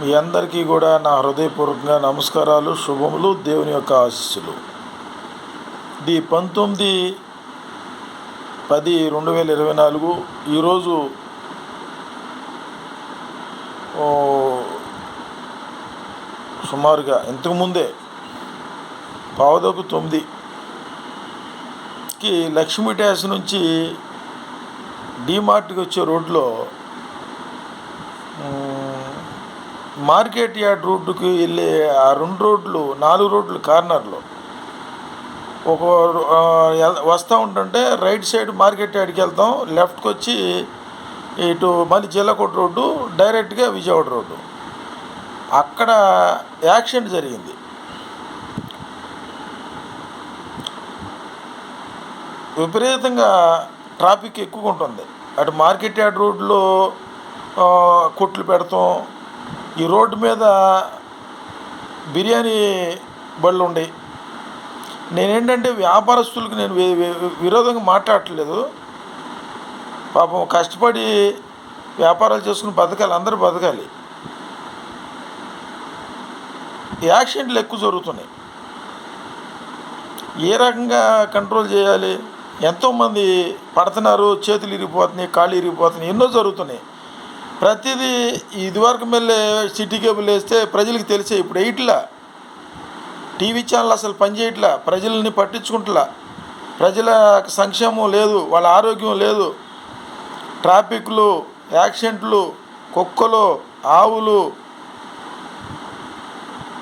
మీ అందరికీ కూడా నా హృదయపూర్వకంగా నమస్కారాలు శుభములు దేవుని యొక్క ఆశీస్సులు. ది పంతొమ్మిది పది రెండు వేల ఇరవై నాలుగు ఈరోజు సుమారుగా ఇంతకుముందే పావుదకు తొమ్మిదికి లక్ష్మీ ట్యాస్ నుంచి డిమార్ట్కి వచ్చే రోడ్లో మార్కెట్ యార్డ్ రోడ్డుకి వెళ్ళే ఆ రెండు రోడ్లు నాలుగు రోడ్లు కార్నర్లో. ఒక వస్తూ ఉంటుంటే రైట్ సైడ్ మార్కెట్ యార్డ్కి వెళ్తాం లెఫ్ట్కి వచ్చి ఇటు మళ్ళీ జిల్లకోట రోడ్డు డైరెక్ట్గా విజయవాడ రోడ్డు. అక్కడ యాక్సిడెంట్ జరిగింది. విపరీతంగా ట్రాఫిక్ ఎక్కువగా ఉంటుంది. అటు మార్కెట్ యార్డ్ రోడ్లో కొట్లు పెడతాం ఈ రోడ్డు మీద బిర్యానీ బళ్ళు ఉండయి నేనేంటంటే వ్యాపారస్తులకు నేను విరోధంగా మాట్లాడట్లేదు. పాపం కష్టపడి వ్యాపారాలు చేసుకుని బతకాలి అందరూ బతకాలి. యాక్సిడెంట్లు ఎక్కువ జరుగుతున్నాయి. ఏ రకంగా కంట్రోల్ చేయాలి? ఎంతోమంది పడుతున్నారు చేతులు ఇరిగిపోతున్నాయి కాళ్ళు ఇరిగిపోతున్నాయి ఎన్నో జరుగుతున్నాయి. ప్రతిదీ ఇదివరకు మళ్ళీ సిటీ కేబుల్ వేస్తే ప్రజలకు తెలిసే ఇప్పుడు ఎయిట్లా. టీవీ ఛానల్ అసలు పనిచేయట్లా. ప్రజల్ని పట్టించుకుంటలా. ప్రజల సంక్షేమం లేదు వాళ్ళ ఆరోగ్యం లేదు. ట్రాఫిక్లు యాక్సిడెంట్లు కుక్కలు ఆవులు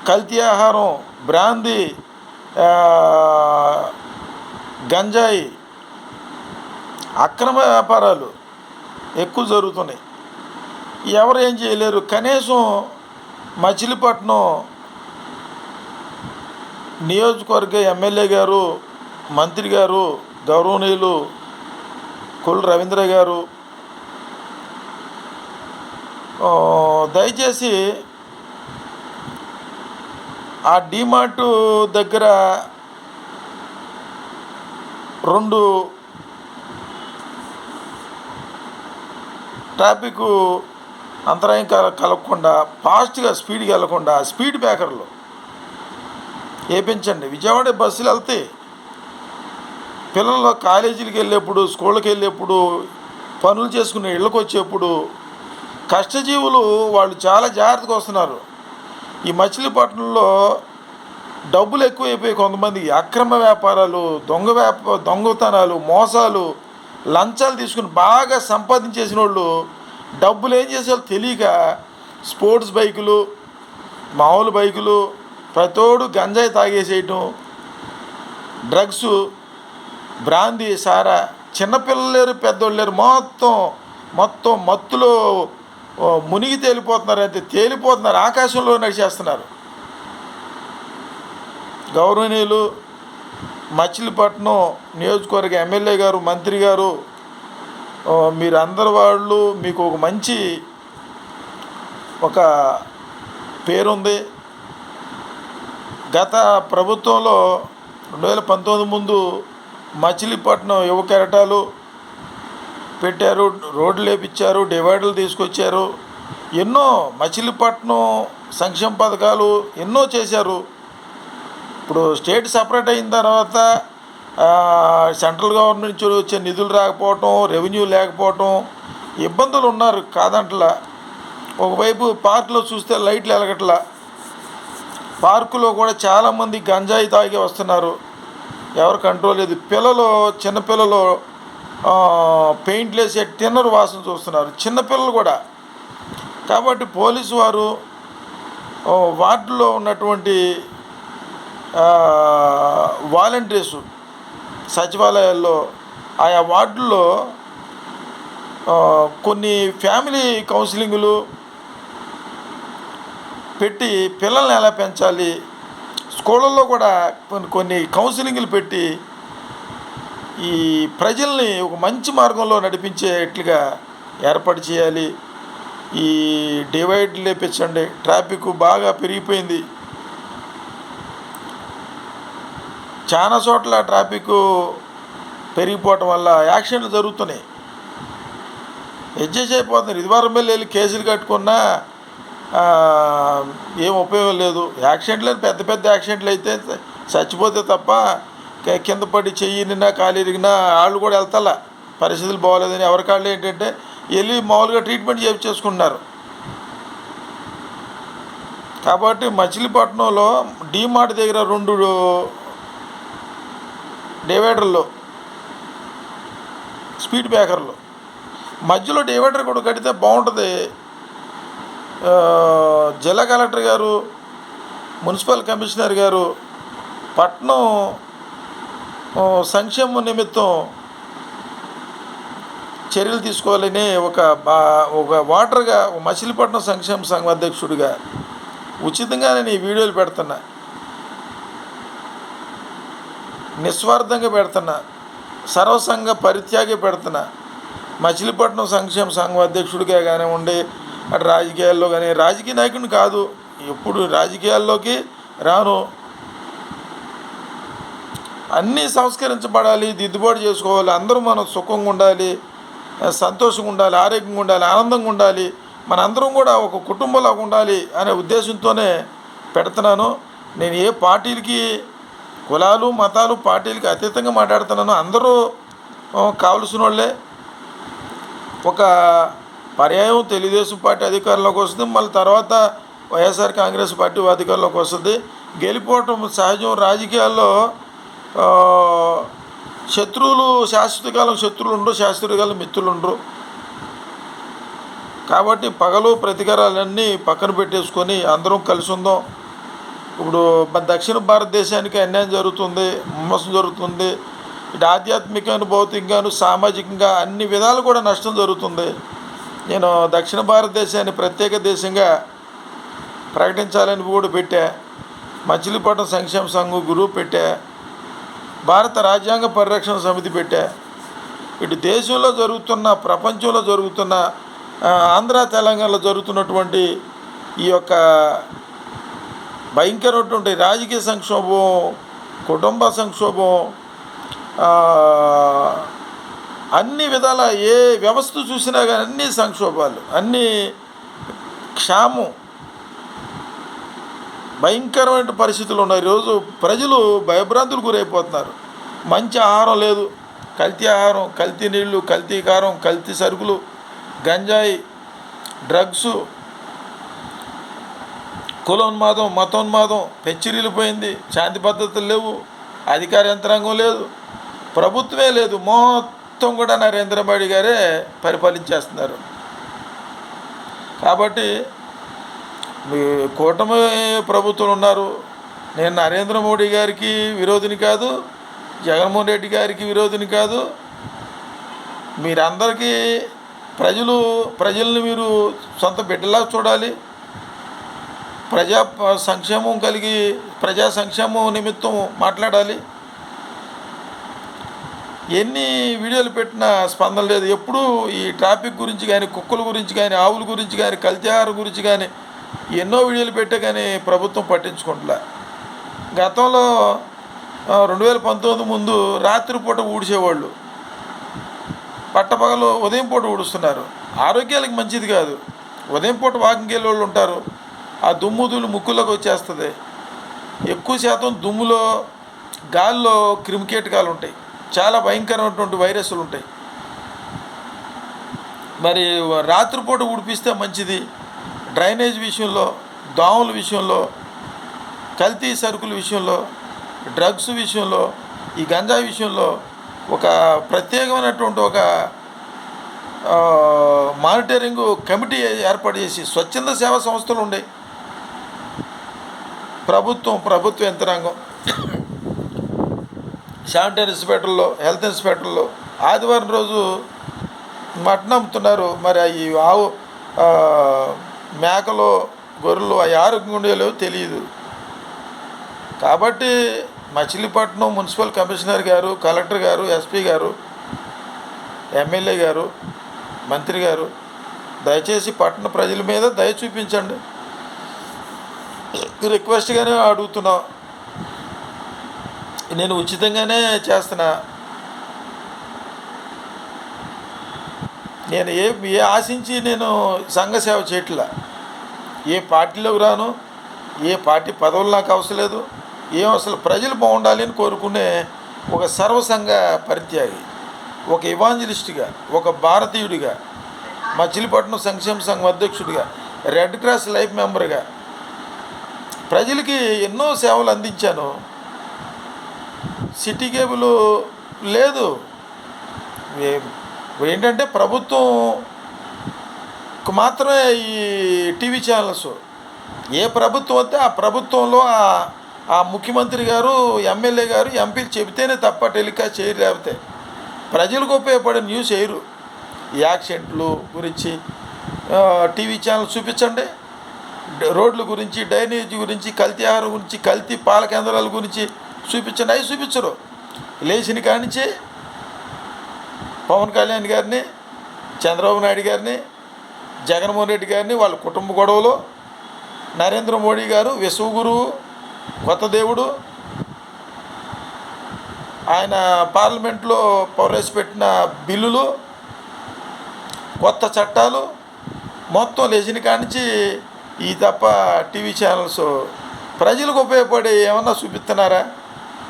కల్తీ ఆహారం బ్రాందీ గంజాయి అక్రమ వ్యాపారాలు ఎక్కువ జరుగుతున్నాయి. ఎవరు ఏం చేయలేరు. కనీసం మచిలీపట్నం నియోజకవర్గ ఎమ్మెల్యే గారు మంత్రి గారు గౌరవనీయులు కుల్ రవీంద్ర గారు దయచేసి ఆ డీమార్ట్ దగ్గర రెండు ట్రాఫిక్ అంతరాయం కల కలగకుండా ఫాస్ట్గా స్పీడ్కి వెళ్ళకుండా స్పీడ్ బ్రేకర్లు వేపించండి. విజయవాడ బస్సులు వెళ్తాయి పిల్లలు కాలేజీలకు వెళ్ళేప్పుడు స్కూళ్ళకి వెళ్ళేప్పుడు పనులు చేసుకునే ఇళ్ళకి వచ్చేప్పుడు కష్టజీవులు వాళ్ళు చాలా జాగ్రత్తగా వస్తున్నారు. ఈ మచిలీపట్నంలో డబ్బులు ఎక్కువైపోయి కొంతమంది అక్రమ వ్యాపారాలు దొంగ వ్యాప దొంగతనాలు మోసాలు లంచాలు తీసుకుని బాగా సంపాదించేసిన వాళ్ళు డబ్బులు ఏం చేసేవాళ్ళు తెలియక స్పోర్ట్స్ బైకులు మామూలు బైకులు ప్రతోడు గంజాయి తాగేసేయటం డ్రగ్స్ బ్రాందీ సారా. చిన్నపిల్లలు లేరు పెద్దోళ్ళు లేరు మొత్తం మొత్తం మత్తులో మునిగి తేలిపోతున్నారు అంటే తేలిపోతున్నారు ఆకాశంలో నడిచేస్తున్నారు. గౌరవనీయులు మచిలీపట్నం నియోజకవర్గ ఎమ్మెల్యే గారు మంత్రి గారు మీరు అందరు వాళ్ళు మీకు ఒక మంచి ఒక పేరుంది. గత ప్రభుత్వంలో రెండు వేల పంతొమ్మిది ముందు మచిలీపట్నం యువ కెరటాలు పెట్టారు రోడ్లు వేపించారు డివైడర్లు తీసుకొచ్చారు. ఎన్నో మచిలీపట్నం సంక్షేమ పథకాలు ఎన్నో చేశారు. ఇప్పుడు స్టేట్ సపరేట్ అయిన తర్వాత సెంట్రల్ గవర్నమెంట్ నుంచి వచ్చే నిధులు రాకపోవటం రెవెన్యూ లేకపోవటం ఇబ్బందులు ఉన్నారు కాదంటలా. ఒకవైపు పార్కులో చూస్తే లైట్లు వెలగట్లా. పార్కులో కూడా చాలామంది గంజాయి తాగి వస్తున్నారు. ఎవరు కంట్రోల్ లేదు. పిల్లలు చిన్నపిల్లలు పెయింట్లు వేసే టిన్నర్ వాసన చూస్తున్నారు. చిన్నపిల్లలు కూడా. కాబట్టి పోలీసు వారు వార్డులో ఉన్నటువంటి వాలంటీర్సు సచివాలయాల్లో ఆయా వార్డుల్లో కొన్ని ఫ్యామిలీ కౌన్సిలింగులు పెట్టి పిల్లల్ని ఎలా పెంచాలి స్కూళ్ళల్లో కూడా కొన్ని కొన్ని కౌన్సిలింగ్లు పెట్టి ఈ ప్రజల్ని ఒక మంచి మార్గంలో నడిపించేట్లుగా ఏర్పాటు చేయాలి. ఈ డివైడ్ లేపించండి ట్రాఫిక్ బాగా పెరిగిపోయింది. చాలా చోట్ల ట్రాఫిక్ పెరిగిపోవటం వల్ల యాక్సిడెంట్లు జరుగుతున్నాయి. అడ్జస్ట్ అయిపోతున్నారు. ఇదివారం వెళ్ళి వెళ్ళి కేసులు కట్టుకున్నా ఏం ఉపయోగం లేదు. యాక్సిడెంట్లు అని పెద్ద పెద్ద యాక్సిడెంట్లు అయితే చచ్చిపోతే తప్ప కింద పడి చెయ్యి నిన్నా కాలు ఇరిగినా వాళ్ళు కూడా వెళ్తాల. పరిస్థితులు బాగోలేదని ఎవరి కాళ్ళు ఏంటంటే వెళ్ళి మామూలుగా ట్రీట్మెంట్ చేపించేసుకుంటున్నారు కాబట్టి మచిలీపట్నంలో డీమార్ట్ దగ్గర రెండు డివైడర్లో స్పీడ్ బ్రేకర్లు. మధ్యలో డివైడర్ కూడా కడితే బాగుంటుంది. జిల్లా కలెక్టర్ గారు మున్సిపల్ కమిషనర్ గారు పట్నం సంక్షేమం సంక్షేమ నిమిత్తం చర్యలు తీసుకోవాలని ఒక బా- ఒక వాటర్గా మచిలీపట్నం సంక్షేమ సంఘం అధ్యక్షుడిగా ఉచితంగా నేను ఈ వీడియోలు పెడుతున్నా. నిస్వార్థంగా పెడుతున్నా సర్వసంగా పరిత్యాగి పెడుతున్నా. మచిలీపట్నం సంక్షేమ సంఘం అధ్యక్షుడిగా కానివ్వండి అటు రాజకీయాల్లో కానీ రాజకీయ నాయకుడిని కాదు ఎప్పుడు రాజకీయాల్లోకి రాను. అన్నీ సంస్కరించబడాలి దిద్దుబాటు చేసుకోవాలి అందరూ మనం సుఖంగా ఉండాలి సంతోషంగా ఉండాలి ఆరోగ్యంగా ఉండాలి ఆనందంగా ఉండాలి మన అందరం కూడా ఒక కుటుంబంలాగా ఉండాలి అనే ఉద్దేశంతోనే పెడుతున్నాను. నేను ఏ పార్టీలకి కులాలు మతాలు పార్టీలకు అతీతంగా మాట్లాడుతున్నాను. అందరూ కావలసిన వాళ్ళే ఒక పర్యాయం తెలుగుదేశం పార్టీ అధికారంలోకి వస్తుంది. మళ్ళీ తర్వాత వైఎస్ఆర్ కాంగ్రెస్ పార్టీ అధికారంలోకి వస్తుంది. గెలిపోవటం సహజం. రాజకీయాల్లో శత్రువులు శాశ్వత కాలం శత్రువులు ఉండరు శాశ్వత కాలం మిత్రులు ఉండరు. కాబట్టి పగలు ప్రతికారాలన్నీ పక్కన పెట్టేసుకొని అందరం కలిసి ఉందాం. ఇప్పుడు మన దక్షిణ భారతదేశానికి అన్యాయం జరుగుతుంది మోసం జరుగుతుంది ఇటు ఆధ్యాత్మికను భౌతికంగాను సామాజికంగా అన్ని విధాలు కూడా నష్టం జరుగుతుంది. నేను దక్షిణ భారతదేశాన్ని ప్రత్యేక దేశంగా ప్రకటించాలని కూడా పెట్టా. మచిలీపట్నం సంక్షేమ సంఘం గురువు పెట్టా. భారత రాజ్యాంగ పరిరక్షణ సమితి పెట్టా. ఇటు దేశంలో జరుగుతున్న ప్రపంచంలో జరుగుతున్న ఆంధ్ర తెలంగాణలో జరుగుతున్నటువంటి ఈ యొక్క భయంకరమైనటువంటి రాజకీయ సంక్షోభం కుటుంబ సంక్షోభం అన్ని విధాల ఏ వ్యవస్థ చూసినా కానీ అన్ని సంక్షోభాలు అన్ని క్షామం. భయంకరమైన పరిస్థితులు ఉన్నాయి. ఈరోజు ప్రజలు భయభ్రాంతులు గురైపోతున్నారు. మంచి ఆహారం లేదు. కల్తీ ఆహారం కల్తీ నీళ్ళు కల్తీ కారం కల్తీ సరుకులు గంజాయి డ్రగ్స్ కులోన్మాదం మతోన్మాదం పెచ్చిరిల్లిపోయింది శాంతి పద్ధతులు లేవు. అధికార యంత్రాంగం లేదు. ప్రభుత్వమే లేదు. మొత్తం కూడా నరేంద్ర మోడీ గారే పరిపాలించేస్తున్నారు. కాబట్టి మీ కూటమి ప్రభుత్వం ఉన్నారు. నేను నరేంద్ర మోడీ గారికి విరోధిని కాదు జగన్మోహన్ రెడ్డి గారికి విరోధిని కాదు. మీరందరికీ ప్రజలు ప్రజల్ని మీరు సొంత బిడ్డలా చూడాలి. ప్రజా సంక్షేమం కలిగి ప్రజా సంక్షేమం నిమిత్తం మాట్లాడాలి. ఎన్ని వీడియోలు పెట్టినా స్పందన లేదు. ఎప్పుడూ ఈ ట్రాఫిక్ గురించి కానీ కుక్కల గురించి కానీ ఆవుల గురించి కానీ కల్తీహారం గురించి కానీ ఎన్నో వీడియోలు పెట్టే కానీ ప్రభుత్వం పట్టించుకుంటలే. గతంలో రెండు వేల పంతొమ్మిది ముందు రాత్రిపూట ఊడ్చేవాళ్ళు. పట్టపగలు ఉదయం పూట ఊడుస్తున్నారు. ఆరోగ్యాలకు మంచిది కాదు. ఉదయం పూట వాకింగ్ వెళ్ళే వాళ్ళు ఉంటారు. ఆ దుమ్ము దుమ్ము ముక్కులోకి వచ్చేస్తుంది. ఎక్కువ శాతం దుమ్ములో గాల్లో క్రిమికేటకాలు ఉంటాయి. చాలా భయంకరమైనటువంటి వైరస్లు ఉంటాయి. మరి రాత్రిపూట ఉడిపిస్తే మంచిది. డ్రైనేజ్ విషయంలో దోమల విషయంలో కల్తీ సరుకుల విషయంలో డ్రగ్స్ విషయంలో ఈ గంజా విషయంలో ఒక ప్రత్యేకమైనటువంటి ఒక మానిటరింగ్ కమిటీ ఏర్పాటు చేసి స్వచ్ఛంద సేవా సంస్థలు ఉండే ప్రభుత్వం ప్రభుత్వ యంత్రాంగం. శానిటరీ ఇన్స్పెక్టర్లో హెల్త్ ఇన్స్పెక్టర్లో ఆదివారం రోజు మటన్ అమ్ముతున్నారు. మరి అవి ఆవు మేకలు గొర్రెలు అవి ఆరోగ్యంగా ఉండేలో తెలియదు. కాబట్టి మచిలీపట్నం మున్సిపల్ కమిషనర్ గారు కలెక్టర్ గారు ఎస్పీ గారు ఎమ్మెల్యే గారు మంత్రి గారు దయచేసి పట్టణ ప్రజల మీద దయ చూపించండి. రిక్వెస్ట్గానే అడుగుతున్నా. నేను ఉచితంగానే చేస్తున్నా. నేను ఏ ఏ ఆశించి నేను సంఘ సేవ చేయట్లా. ఏ పార్టీలోకి రాను ఏ పార్టీ పదవులు నాకు అవసరం లేదు ఏం అసలు ప్రజలు బాగుండాలి అని కోరుకునే ఒక సర్వసంఘ పరిత్యాగి ఒక ఇవాంజలిస్ట్గా ఒక భారతీయుడిగా మచిలీపట్నం సంక్షేమ సంఘం అధ్యక్షుడిగా రెడ్ క్రాస్ లైఫ్ మెంబర్గా ప్రజలకి ఎన్నో సేవలు అందించాను. సిటీ కేబుల్ లేదు. ఏంటంటే ప్రభుత్వం మాత్రమే ఈ టీవీ ఛానల్స్. ఏ ప్రభుత్వం అయితే ఆ ప్రభుత్వంలో ఆ- ముఖ్యమంత్రి గారు ఎమ్మెల్యే గారు ఎంపీలు చెబితేనే తప్ప టెలికాస్ట్ చేయరు లేకపోతే. ప్రజలకు ఉపయోగపడే న్యూస్ వేయరు యాక్సిడెంట్లు గురించి టీవీ ఛానల్ చూపించండి. రోడ్ల గురించి డ్రైనేజ్ గురించి కల్తీ ఆహారం గురించి కల్తీ పాల కేంద్రాల గురించి చూపించండి. అవి చూపించరు. లేచిన కానించి పవన్ కళ్యాణ్ గారిని చంద్రబాబు నాయుడు గారిని జగన్మోహన్ రెడ్డి గారిని వాళ్ళ కుటుంబ గొడవలు నరేంద్ర మోడీ గారు విశ్వగురువు కొత్త దేవుడు ఆయన పార్లమెంట్లో ప్రవేశపెట్టిన బిల్లులు కొత్త చట్టాలు మొత్తం లేచిన కానించి ఈ తప్ప టీవీ ఛానల్స్ ప్రజలకు ఉపయోగపడే ఏమన్నా చూపిస్తున్నారా?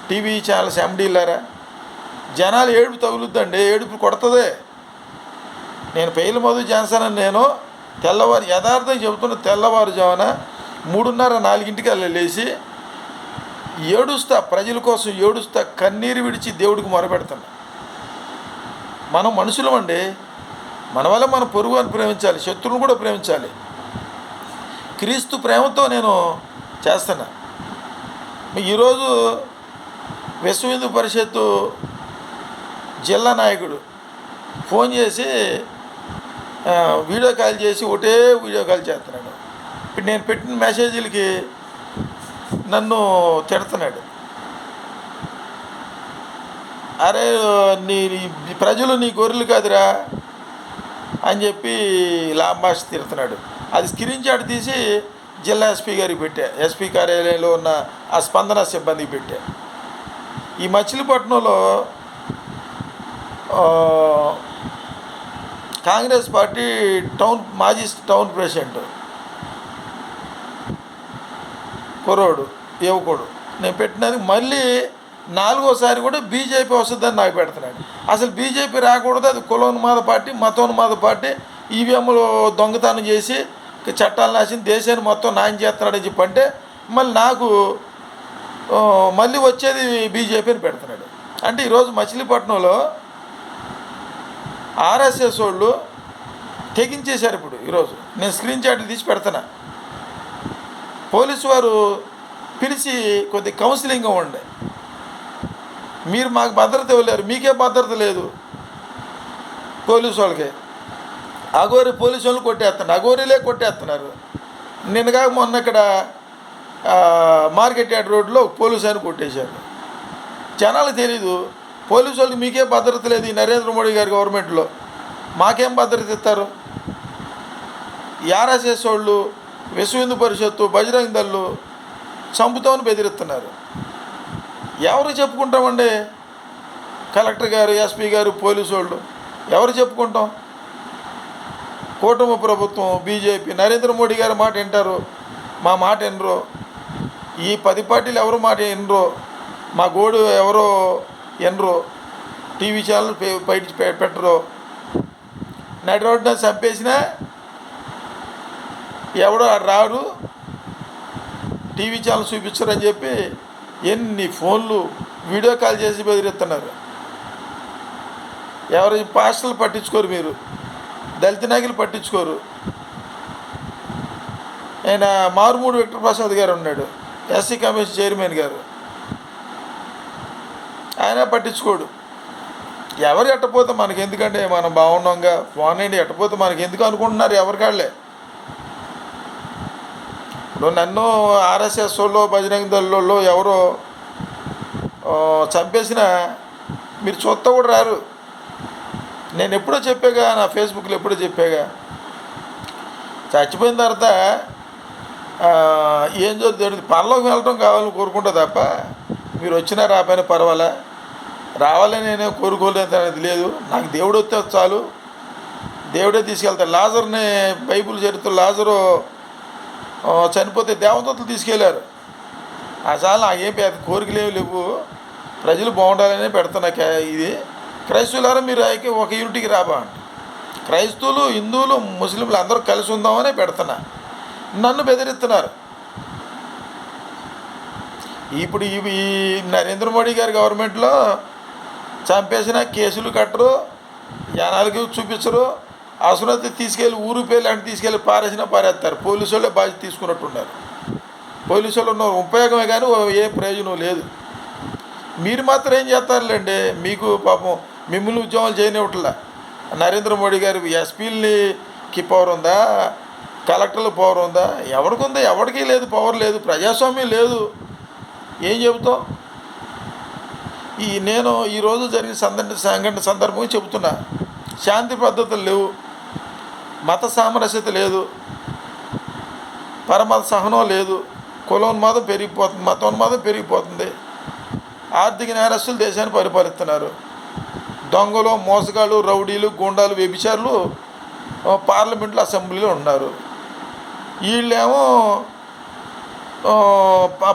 టీవీ ఛానల్స్ ఎండీలారా? జనాలు ఏడుపు తగులుద్దండి. ఏడుపు కొడుతుంది. నేను పెయిల మధు జాన్సన్ అని నేను తెల్లవారు యథార్థం చెబుతున్న తెల్లవారుజామున మూడున్నర నాలుగింటికి అలా లేచి ఏడుస్తా ప్రజల కోసం ఏడుస్తా కన్నీరు విడిచి దేవుడికి మొరపెడుతున్నా మనం మనుషులమండి. మన వల్ల మన పొరుగు అని ప్రేమించాలి. శత్రువును కూడా ప్రేమించాలి. క్రీస్తు ప్రేమతో నేను చేస్తున్నా. ఈరోజు విశ్వ హిందూ పరిషత్తు జిల్లా నాయకుడు ఫోన్ చేసి వీడియో కాల్ చేసి ఒకటే వీడియో కాల్ చేస్తున్నాడు. ఇప్పుడు నేను పెట్టిన మెసేజీలకి నన్ను తిడుతున్నాడు. అరే నీ ప్రజలు నీ గొర్రెలు కాదురా అని చెప్పి లాభాష తిడుతున్నాడు. అది స్క్రీన్ షాట్ తీసి జిల్లా ఎస్పీ గారికి పెట్టా. ఎస్పీ కార్యాలయంలో ఉన్న ఆ స్పందన సిబ్బందికి పెట్టా. ఈ మచిలీపట్నంలో కాంగ్రెస్ పార్టీ టౌన్ మాజీ టౌన్ ప్రెసిడెంట్ కుర్రోడు యువకుడు. నేను పెట్టినది మళ్ళీ నాలుగోసారి కూడా బీజేపీ వస్తుందని నాకు పెడుతున్నాడు. అసలు బీజేపీ రాకూడదు అది కులోన్మాద పార్టీ మతోన్మాద పార్టీ ఈవీఎంలు దొంగతనం చేసి చట్టాలు నాశనం దేశాన్ని మొత్తం నాయం చేస్తున్నాడని చెప్పి అంటే మళ్ళీ నాకు మళ్ళీ వచ్చేది బీజేపీని పెడుతున్నాడు. అంటే ఈరోజు మచిలీపట్నంలో ఆర్ఎస్ఎస్ వాళ్ళు తెగించేశారు ఇప్పుడు ఈరోజు. నేను స్క్రీన్ షాట్లు తీసి పెడతాను పోలీసు వారు పిలిచి కొద్ది కౌన్సిలింగ్ ఇవ్వండి. మీరు మాకు భద్రత ఇవ్వలేరు మీకే భద్రత లేదు పోలీసు వాళ్ళకి. అగోరి పోలీసు వాళ్ళు కొట్టేస్తున్నారు. అగోరిలే కొట్టేస్తున్నారు. నిన్నగా మొన్న ఇక్కడ మార్కెట్ యార్డ్ రోడ్లో పోలీసు ఆయన కొట్టేశారు. జనాలు తెలీదు. పోలీసు వాళ్ళకి మీకే భద్రత లేదు ఈ నరేంద్ర మోడీ గారి గవర్నమెంట్లో. మాకేం భద్రత ఇస్తారు? ఆర్ఎస్ఎస్ వాళ్ళు విశ్వ హిందూ పరిషత్తు బజరంగ దళ్ళు చంపుతామని బెదిరిస్తున్నారు. ఎవరు చెప్పుకుంటామండి? కలెక్టర్ గారు ఎస్పీ గారు పోలీసు వాళ్ళు. ఎవరు చెప్పుకుంటాం? కూటమి ప్రభుత్వం బీజేపీ నరేంద్ర మోడీ గారి మాట వింటారు. మా మాట వినరు. ఈ పది పార్టీలు ఎవరు మాట వినరు. మా గోడు ఎవరో వినరు. టీవీ ఛానల్ బయట పె- పెట్టరు. చంపేసినా ఎవడో ఆడు రాడు. టీవీ ఛానల్ చూపించరని చెప్పి ఎన్ని ఫోన్లు వీడియో కాల్ చేసి బెదిరిస్తున్నారు. ఎవరు పాస్టర్లు పట్టించుకోరు మీరు. దళిత నాయకులు పట్టించుకోరు. ఆయన మారుమూడు విక్టర్ ప్రసాద్ గారు ఉన్నాడు ఎస్సీ కమిషన్ చైర్మన్ గారు. ఆయన పట్టించుకోడు. ఎవరు ఎట్టపోతే మనకి ఎందుకంటే మనం బాగున్నాంగా పోనండి ఎట్టపోతే మనకి ఎందుకు అనుకుంటున్నారు ఎవరికాళ్ళే ఇప్పుడు నన్ను ఆర్ఎస్ఎస్ వాళ్ళు బజరంగ దళలో ఎవరో చంపేసిన మీరు చూస్తా కూడా రారు. నేను ఎప్పుడో చెప్పాగా నా ఫేస్బుక్లో ఎప్పుడో చెప్పాగా. చచ్చిపోయిన తర్వాత ఏం జరుగుతుంది? పరలోకి వెళ్ళటం కావాలని కోరుకుంటా తప్ప మీరు వచ్చినా రాపోయినా పర్వాలా? రావాలని నేను కోరుకోలేదు అనేది లేదు నాకు దేవుడు వస్తే చాలు. దేవుడే తీసుకెళ్తాడు. లాజర్ని బైబిల్ చరిత్ర లాజరు చనిపోతే దేవదత్తులు తీసుకెళ్ళారు. చాలు నాకేం పెద్ద కోరికలు లేవు. ప్రజలు బాగుండాలని పెడుతున్నా ఇది. క్రైస్తవులారా మీరు అయితే ఒక యూనిట్కి రాబా క్రైస్తవులు హిందువులు ముస్లింలు అందరూ కలిసి ఉందామని పెడుతున్నా. నన్ను బెదిరిస్తున్నారు. ఇప్పుడు ఇవి ఈ నరేంద్ర మోడీ గారి గవర్నమెంట్లో చంపేసిన కేసులు కట్టరు జనాలకి చూపించరు అవసరమైతే తీసుకెళ్ళి ఊరు పేర్లు అంటే తీసుకెళ్ళి పారేసినా పారేస్తారు. పోలీసు వాళ్ళే బాధ్యత తీసుకున్నట్టున్నారు. పోలీసు వాళ్ళు ఉన్న ఉపయోగమే కానీ ఏ ప్రయోజనం లేదు. మీరు మాత్రం ఏం చేస్తారులేండి? మీకు పాపం మిమ్మల్ని ఉద్యమాలు చేయనివ్వట్లా. నరేంద్ర మోడీ గారు ఎస్పీలకి పవర్ ఉందా? కలెక్టర్ల పవర్ ఉందా? ఎవరికి ఉందా ఎవరికి లేదు పవర్ లేదు ప్రజాస్వామ్యం లేదు. ఏం చెబుతాం? ఈ నేను ఈరోజు జరిగిన సందర్భ సంఘటన సందర్భం చెబుతున్నా. శాంతి పద్ధతులు లేవు. మత సామరస్యత లేదు. పరమత సహనం లేదు. కులోన్మాదం పెరిగిపోతుంది మతోన్మాదం పెరిగిపోతుంది. ఆర్థిక నేరస్తులు దేశాన్ని పరిపాలిస్తున్నారు. దొంగలు మోసగాళ్ళు రౌడీలు గుండాలు వ్యభిచారులు పార్లమెంట్లో అసెంబ్లీలో ఉన్నారు. వీళ్ళేమో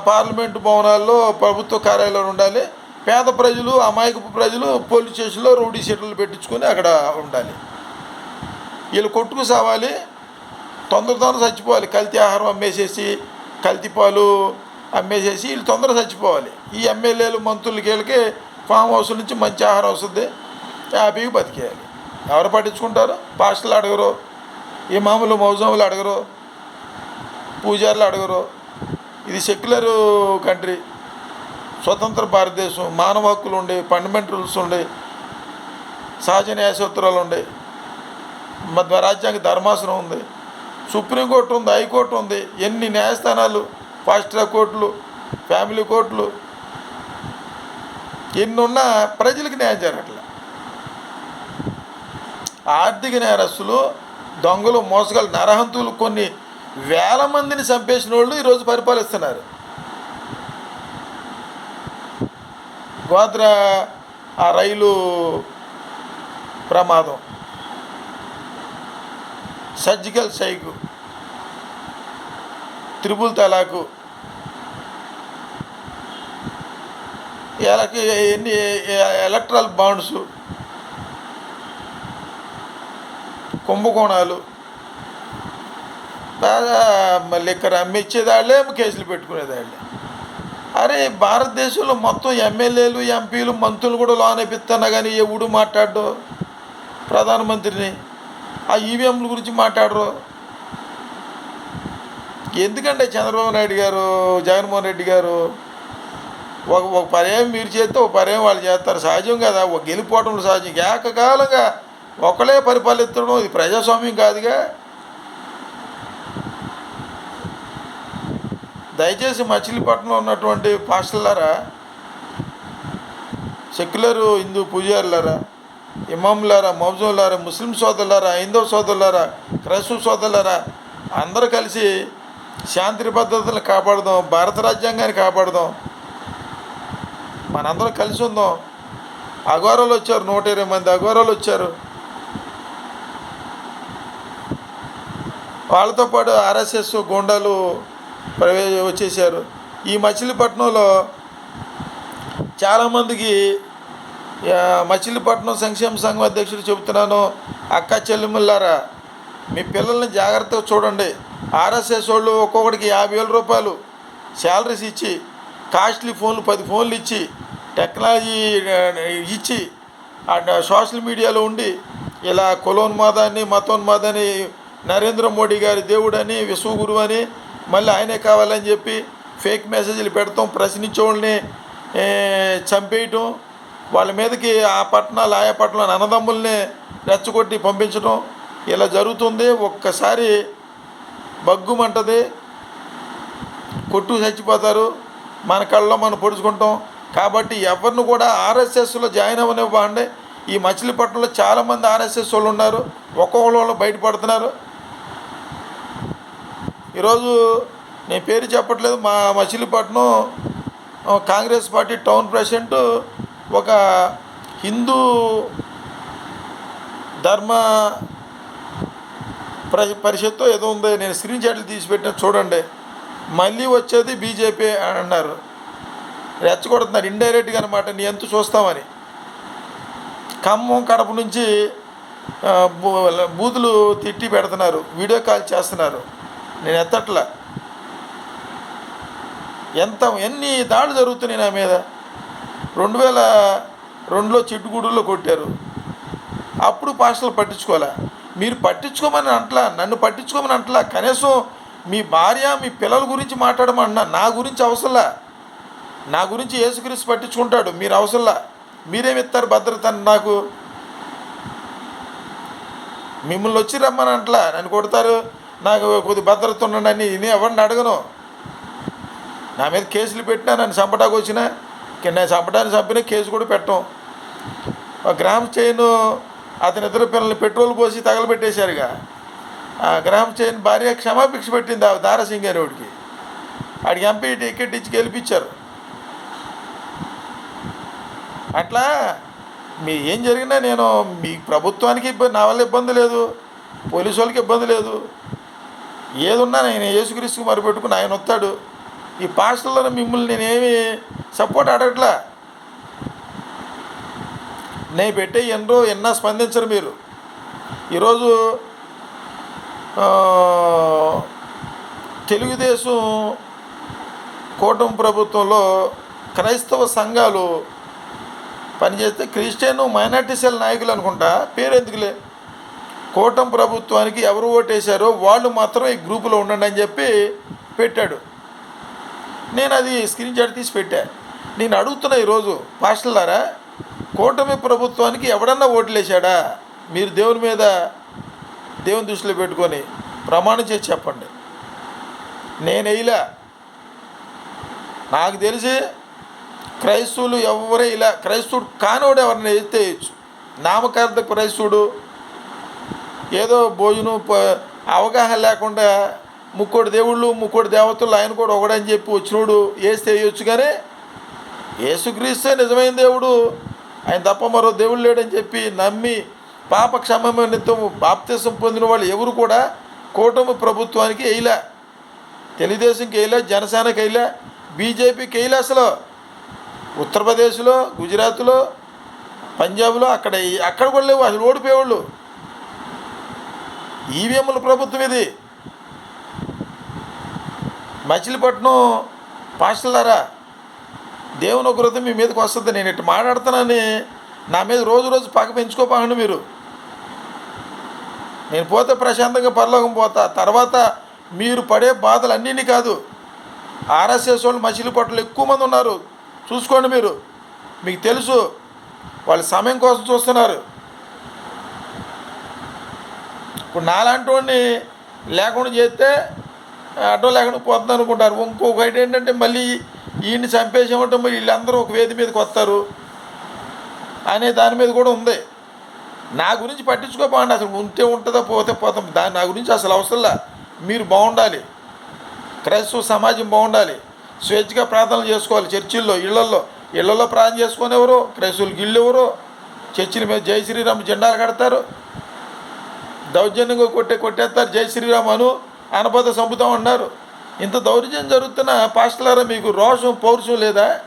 పార్లమెంటు భవనాల్లో ప్రభుత్వ కార్యాలయాలు ఉండాలి పేద ప్రజలు అమాయకపు ప్రజలు పోలీస్ స్టేషన్లో రౌడీ సీట్లు పెట్టించుకొని అక్కడ ఉండాలి. వీళ్ళు కొట్టుకు సావాలి తొందర తొందర చచ్చిపోవాలి. కల్తీ ఆహారం అమ్మేసేసి కల్తీ పాలు అమ్మేసేసి వీళ్ళు తొందర చచ్చిపోవాలి. ఈ ఎమ్మెల్యేలు మంత్రులకి వీళ్ళకి ఫామ్ హౌస్ నుంచి మంచి ఆహారం వస్తుంది. హ్యాపీగా బతికేయాలి. ఎవరు పట్టించుకుంటారు? పాస్టర్లు అడగరు. ఈ మామూలు మౌజాములు అడగరు. పూజారులు అడగరు. ఇది సెక్యులర్ కంట్రీ. స్వతంత్ర భారతదేశం. మానవ హక్కులు ఉండే ఫండమెంటల్ రూల్స్ ఉండే సహజ న్యాయసూత్రాలు ఉండే మధ్య రాజ్యాంగ ధర్మాసనం ఉంది సుప్రీంకోర్టు ఉంది హైకోర్టు ఉంది ఎన్ని న్యాయస్థానాలు ఫాస్ట్ ట్రాక్ కోర్టులు ఫ్యామిలీ కోర్టులు ఎన్నున్నా ప్రజలకు న్యాయం జరగట్లే. ఆర్థిక నేరస్తులు దొంగలు మోసగాలు నరహంతులు కొన్ని వేల మందిని చంపేసిన వాళ్ళు ఈరోజు పరిపాలిస్తున్నారు. గోద్రా ఆ రైలు ప్రమాదం. సర్జికల్ సైకు త్రిపుల్ తలాకు ఎలకి ఎన్ని ఎలక్ట్రల్ బాండ్స్ కుంభకోణాలు బాగా ఇక్కడ అమ్మిచ్చేదాళ్ళే కేసులు పెట్టుకునేదాళ్ళే. అరే భారతదేశంలో మొత్తం ఎమ్మెల్యేలు ఎంపీలు మంత్రులు కూడా లోన్ ఇప్పిస్తున్నా కానీ ఎవడు మాట్లాడు ప్రధానమంత్రిని. ఆ ఈవీఎంల గురించి మాట్లాడరు? ఎందుకంటే చంద్రబాబు నాయుడు గారు జగన్మోహన్ రెడ్డి గారు? ఒక ఒక పర్యాయం మీరు చేస్తే ఒక పర్యాయం వాళ్ళు చేస్తారు. సహజం కదా. ఒక గెలిపోవటం సహజం. ఏకకాలంగా ఒకళ్ళే పరిపాలించడం ఇది ప్రజాస్వామ్యం కాదుగా. దయచేసి మచిలీపట్నంలో ఉన్నటువంటి పాస్టర్లారా సెక్యులర్ హిందూ పూజారులారా ఇమాంలారా మౌజంలారా ముస్లిం సోదరులారా హైందవ సోదరులారా క్రైస్తవ సోదరులారా అందరూ కలిసి శాంతి భద్రతలు కాపాడదాం భారత రాజ్యాంగాన్ని కాపాడదాం. మనందరం కలిసి ఉందాం. అఘోరాలు వచ్చారు నూట ఇరవై మంది అఘోరాలు వచ్చారు. వాళ్ళతో పాటు ఆర్ఎస్ఎస్ గుండాలు ప్రవే వచ్చేసారు. ఈ మచిలీపట్నంలో చాలామందికి మచిలీపట్నం సంక్షేమ సంఘం అధ్యక్షుడు చెబుతున్నాను అక్క చెల్లెముల్లారా మీ పిల్లల్ని జాగ్రత్తగా చూడండి. ఆర్ఎస్ఎస్ వాళ్ళు ఒక్కొక్కడికి యాభై వేల రూపాయలు శాలరీస్ ఇచ్చి కాస్ట్లీ ఫోన్లు పది ఫోన్లు ఇచ్చి టెక్నాలజీ ఇచ్చి ఆ సోషల్ మీడియాలో ఉండి ఇలా కులోన్మాదాన్ని మతోన్మాదాన్ని నరేంద్ర మోడీ గారి దేవుడని విశ్వగురు అని మళ్ళీ ఆయనే కావాలని చెప్పి ఫేక్ మెసేజ్లు పెడతాం ప్రశ్నించే వాళ్ళని చంపేయటం వాళ్ళ మీదకి ఆ పట్టణాలు ఆయా పట్టణాలు అన్నదమ్ముల్ని రెచ్చగొట్టి పంపించడం ఇలా జరుగుతుంది. ఒక్కసారి బగ్గుమంటది కొట్టు చచ్చిపోతారు. మన కళ్ళలో మనం పొడుచుకుంటాం. కాబట్టి ఎవరిని కూడా ఆర్ఎస్ఎస్లో జాయిన్ అవ్వనివ్వండి. ఈ మచిలీపట్నంలో చాలామంది ఆర్ఎస్ఎస్ వాళ్ళు ఉన్నారు. ఒక్కొక్కరు వాళ్ళు బయటపడుతున్నారు. ఈరోజు నేను పేరు చెప్పట్లేదు. మా Machilipatnam Congress party town president ఒక హిందూ ధర్మ ప్ర పరిషత్తు ఏదో ఉంది. నేను స్క్రీన్ షాట్లు తీసి పెట్టిన చూడండి. మళ్ళీ వచ్చేది బీజేపీ అని అన్నారు. రెచ్చగొడుతున్నారు. ఇండైరెక్ట్గా అనమాట నీ ఎంత చూస్తామని. ఖమ్మం కడప నుంచి బూతులు తిట్టి పెడుతున్నారు. వీడియో కాల్ చేస్తున్నారు. నేను ఎత్తట్లా. ఎంత ఎన్ని దాడులు జరుగుతున్నాయి నా మీద? రెండు వేల రెండులో చిట్టుగూడులో కొట్టారు. అప్పుడు పాస్టర్లు పట్టించుకోలే మీరు పట్టించుకోమని అంటలా నన్ను పట్టించుకోమని అంటలా కనీసం మీ భార్య మీ పిల్లల గురించి మాట్లాడమన్నా నా గురించి అవసరంలా నా గురించి యేసుక్రీస్తు పట్టించుకుంటాడు. మీరు అవసరంలా మీరేమి ఇస్తారు భద్రత నాకు? మిమ్మల్ని వచ్చి రమ్మని అంటలా. నన్ను కొడతారు. నాకు కొద్ది భద్రత ఉండండి అని నేను ఎవరిని అడగను. నా మీద కేసులు పెట్టినా నన్ను చంపడానికి వచ్చినా నేను చంపడానికి చంపినా కేసు కూడా పెట్టం. ఒక గ్రామ చైన్ అతని ఇద్దరు పిల్లల్ని పెట్రోల్ పోసి తగలబెట్టేశారుగా. ఆ భార్య క్షమాభిక్ష పెట్టింది ఆ దారసింగే అనేవాడికి వాడికి ఎంపీ టికెట్ ఇచ్చి గెలిపించారు. అట్లా మీ ఏం జరిగినా నేను మీ ప్రభుత్వానికి ఇబ్బంది నా వల్ల ఇబ్బంది లేదు పోలీసు వాళ్ళకి ఇబ్బంది లేదు. ఏదున్నా నేను యేసుక్రీస్తుకు మరిపెట్టుకుని ఆయన వస్తాడు. ఈ పాస్టల్లో మిమ్మల్ని నేనేమి సపోర్ట్ అడగట్లా. నేను పెట్టే ఎన్నో ఎన్నా స్పందించరు మీరు. ఈరోజు తెలుగుదేశం కూటమి ప్రభుత్వంలో క్రైస్తవ సంఘాలు పనిచేస్తే క్రిస్టియన్ మైనార్టీ సెల్ నాయకులు అనుకుంటా పేరెందుకులే కూటం కూటమి ప్రభుత్వానికి ఎవరు ఓటేశారో వాళ్ళు మాత్రం ఈ గ్రూపులో ఉండండి అని చెప్పి పెట్టాడు. నేను అది స్క్రీన్ షాట్ తీసి పెట్టా. నేను అడుగుతున్నా ఈరోజు పాస్టర్లారా కూటమి ప్రభుత్వానికి ఎవడన్నా ఓట్లేశాడా? మీరు దేవుని మీద దేవుని దృష్టిలో పెట్టుకొని ప్రమాణం చేసి చెప్పండి. నేను వేయలే నాకు తెలిసి క్రైస్తవులు ఎవరే ఇలా క్రైస్తవుడు కానివాడు ఎవరిని వేస్తే వేయచ్చు. నామకార్థ క్రైస్తవుడు ఏదో భోజనం ప- అవగాహన లేకుండా ముక్కోటి దేవుళ్ళు ముక్కోటి దేవతలు ఆయన కూడా ఒకడని చెప్పి వచ్చినోడు వేస్తే వేయొచ్చు కానీ యేసుక్రీస్తే నిజమైన దేవుడు. ఆయన తప్ప మరో దేవుడు లేడని చెప్పి నమ్మి పాప క్షమమ నిమిత్తం బాప్తిసం పొందిన వాళ్ళు ఎవరు కూడా కూటమి ప్రభుత్వానికి వేయలే. తెలుగుదేశంకి వేయలే జనసేనకి వేయలే బీజేపీకి వేయలే అసలు. ఉత్తరప్రదేశ్లో గుజరాత్లో పంజాబ్లో అక్కడ అక్కడ కూడా లేవు అసలు ఓడిపోయేవాళ్ళు. ఈవీఎంల ప్రభుత్వం ఇది. మచిలీపట్నం పాస్టర్లారా దేవుని ఒక హృదయం మీ మీదకి వస్తుంది నేను ఇట్లా మాట్లాడుతున్నానని నా మీద రోజు రోజు పగ పెంచుకోపాకండి మీరు. నేను పోతే ప్రశాంతంగా పరలోకం పోతా. తర్వాత మీరు పడే బాధలు అన్నీ కాదు. ఆర్ఎస్ఎస్ వాళ్ళు మచిలీపట్నంలో ఎక్కువ మంది ఉన్నారు. చూసుకోండి మీరు. మీకు తెలుసు వాళ్ళ సమయం కోసం చూస్తున్నారు. ఇప్పుడు నాలాంటి వాడిని లేకుండా చేస్తే అడ్డం లేకుండా పోతుంది అనుకుంటారు. ఇంకొకటి ఏంటంటే మళ్ళీ ఈయన్ని చంపేసేమంటే మరి వీళ్ళందరూ ఒక వేది మీదకి వస్తారు. అనే దాని మీద కూడా ఉంది. నా గురించి పట్టించుకోపోండి అసలు ఉంటే ఉంటుందో పోతే పోతాం. దాని నా గురించి అసలు అవసరంలా. మీరు బాగుండాలి. క్రైస్తవ సమాజం బాగుండాలి. స్వేచ్ఛగా ప్రార్థనలు చేసుకోవాలి. చర్చిల్లో ఇళ్ళలో ఇళ్ళలో ప్రార్థన చేసుకుని ఎవరు క్రైస్తవులకి ఇళ్ళు ఎవరు చర్చిల మీద జై శ్రీరామ్ జెండాలు కడతారు. దౌర్జన్యంగా కొట్టే కొట్టేస్తారు. జై శ్రీరామ్ అను అనపద చంపుతాం అన్నారు. ఇంత దౌర్జన్యం జరుగుతున్న పాస్టలారా మీకు రోషం పౌరుషం లేదా?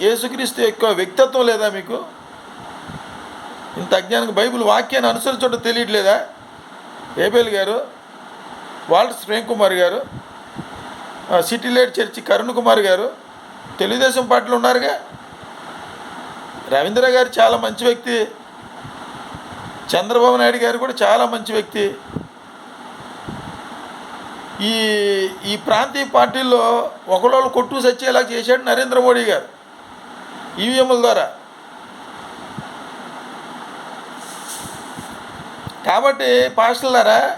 యేసుక్రీస్తు ఎక్కువ వ్యక్తిత్వం లేదా మీకు? ఇంత అజ్ఞానికి బైబిల్ వాక్యాన్ని అనుసరించడం తెలియట్లేదా? ఏబేల్ గారు వాల్టర్స్ ప్రేమ్ కుమార్ గారు city light church Karun Kumar గారు తెలుగుదేశం పార్టీలో ఉన్నారుగా? రవీంద్ర గారు చాలా మంచి వ్యక్తి. చంద్రబాబు నాయుడు గారు కూడా చాలా మంచి వ్యక్తి. ఈ ఈ ప్రాంతీయ పార్టీల్లో ఒకళ్ళు కొట్టు సచ్చేలా చేశాడు నరేంద్ర మోడీ గారు. ఈవీఎంల ద్వారా. కాబట్టి పాస్టర్లారా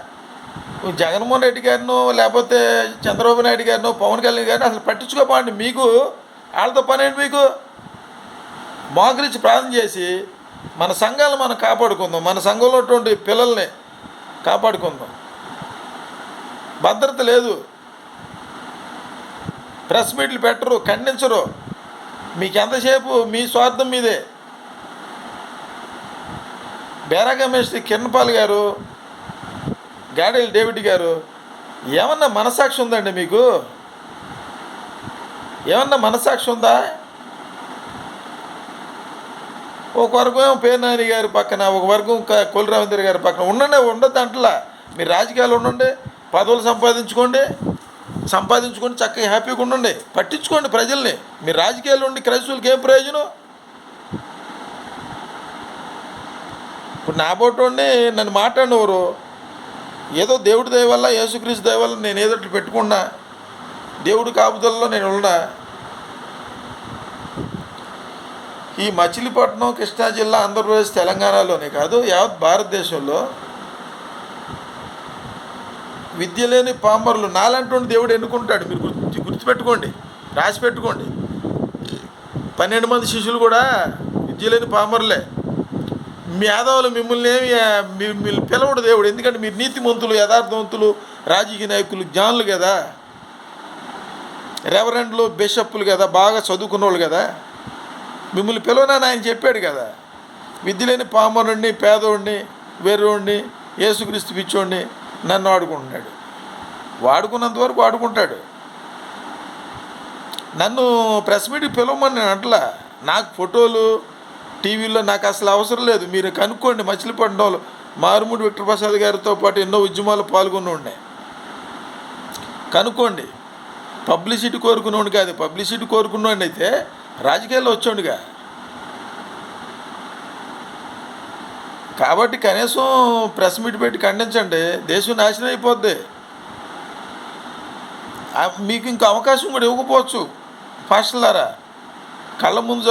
జగన్మోహన్ రెడ్డి గారిను లేకపోతే చంద్రబాబు నాయుడు గారిను పవన్ కళ్యాణ్ గారిని అసలు పట్టించుకోపోండి. మీకు వాళ్ళతో పని ఏంటి మీకు? మోకరించి ప్రార్థన చేసి మన సంఘాలను మనం కాపాడుకుందాం. మన సంఘంలో ఉన్నటువంటి పిల్లల్ని కాపాడుకుందాం. భద్రత లేదు. ప్రెస్ మీట్లు పెట్టరు ఖండించరు. మీకు ఎంతసేపు మీ స్వార్థం మీదే. బేరాగా మేస్త్రి గారు గాడేల్ డేవిడ్ గారు ఏమన్నా మనసాక్షి ఉందండి మీకు? ఏమన్నా మనసాక్షి ఉందా? ఒక వర్గం ఏమో పేర్నాని గారి పక్కన ఒక వర్గం క- గారి పక్కన. ఉండండి ఉండదు అంటలా. మీరు రాజకీయాలు ఉండండి పదవులు సంపాదించుకోండి సంపాదించుకొని చక్కగా హ్యాపీగా ఉండండి. పట్టించుకోండి ప్రజల్ని. మీరు రాజకీయాలు ఉండి క్రైస్తవులకి ఏం ప్రయోజనం? ఇప్పుడు నా బోటోడిని నన్ను మాట్లాడినవరు ఏదో దేవుడి దయ వల్ల యేసుక్రీస్తు దయ వల్ల నేను ఏదో పెట్టుకున్నా దేవుడి కాపుదలలో నేను ఉన్నా. ఈ మచిలీపట్నం కృష్ణా జిల్లా ఆంధ్రప్రదేశ్ తెలంగాణలోనే కాదు యావత్ భారతదేశంలో విద్య లేని పామరులు నాలంటి దేవుడు ఎన్నుకుంటాడు. మీరు గుర్తు గుర్తుపెట్టుకోండి రాసి పెట్టుకోండి పన్నెండు మంది శిష్యులు కూడా విద్య లేని పామరులే. మేధావులు మిమ్మల్ని ఏమి మిమ్మల్ని పిలవడు దేవుడు. ఎందుకంటే మీరు నీతిమంతులు యథార్థవంతులు రాజకీయ నాయకులు జ్ఞానులు కదా. రెవరెండ్లు బిషప్లు కదా బాగా చదువుకున్న వాళ్ళు కదా. మిమ్మల్ని పిలవనని ఆయన చెప్పాడు కదా. విద్య లేని పామరుణ్ణి పేదోడిని వేరేవాడిని యేసుక్రీస్తు పిచ్చోడిని నన్ను వాడుకుంటున్నాడు వాడుకున్నంత వరకు వాడుకుంటాడు. నన్ను ప్రెస్ మీట్కి పిలవమని నేను అంటలా. నాకు ఫోటోలు టీవీలో నాకు అసలు అవసరం లేదు. మీరు కనుక్కోండి మచిలీపట్నంలో మారుమూడి విక్టర్ ప్రసాద్ గారితో పాటు ఎన్నో ఉద్యమాలు పాల్గొని ఉన్నాయి కనుక్కోండి. పబ్లిసిటీ కోరుకున్నోడు కాదు పబ్లిసిటీ కోరుకున్నోండి అయితే రాజకీయాల్లో వచ్చాడుగా. కాబట్టి కనీసం ప్రెస్ మీట్ పెట్టి ఖండించండి. దేశం నాశనం అయిపోద్ది. మీకు ఇంకా అవకాశం కూడా ఇవ్వకపోవచ్చు. పాస్టర్లారా కళ్ళ ముందు